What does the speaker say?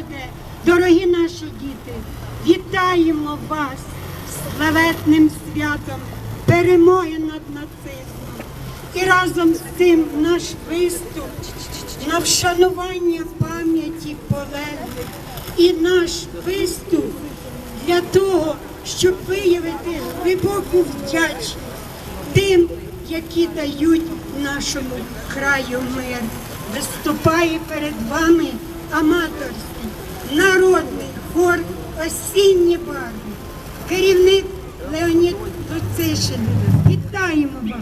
молоде, дорогі наші діти, вітаємо вас славетним святом перемоги над нацизмом. І разом з цим наш виступ на вшанування пам'яті полеглих і наш виступ для того, щоб виявити глибоку вдячність тим, які дають нашому краю мир. Виступає перед вами аматорський народний хор осінні барви. Керівник Леонід Луцишин. Вітаємо вас!